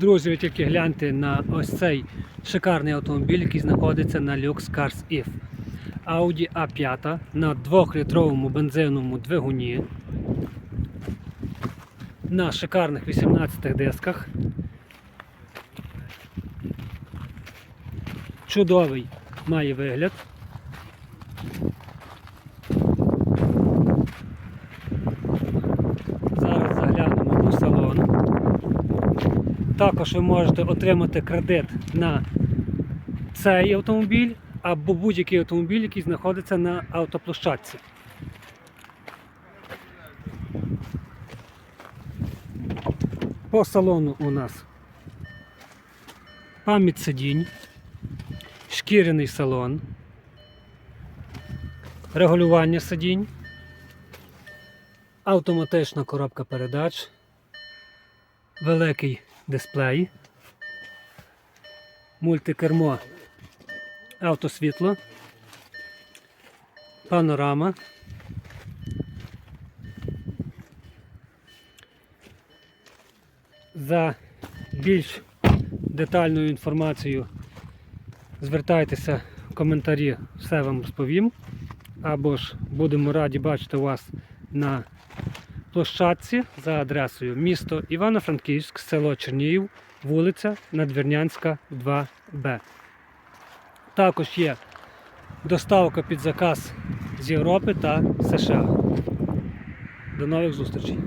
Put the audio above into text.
Друзі, ви тільки гляньте на ось цей шикарний автомобіль, який знаходиться на Lux Cars If. Audi A5 на 2-літровому бензиновому двигуні. На шикарних 18 дисках. Чудовий має вигляд. Зараз заглянемо у салон. Також ви можете отримати кредит на цей автомобіль або будь-який автомобіль, який знаходиться на автоплощадці. По салону у нас пам'ять сидінь, шкіряний салон, регулювання сидінь, автоматична коробка передач, великий дисплей, мультикермо, автосвітло, панорама. За більш детальною інформацією звертайтеся в коментарі, все вам розповім. Або ж будемо раді бачити вас на площадці за адресою місто Івано-Франківськ, село Чернігів, вулиця Надвірнянська, 2Б. Також є доставка під заказ з Європи та США. До нових зустрічей!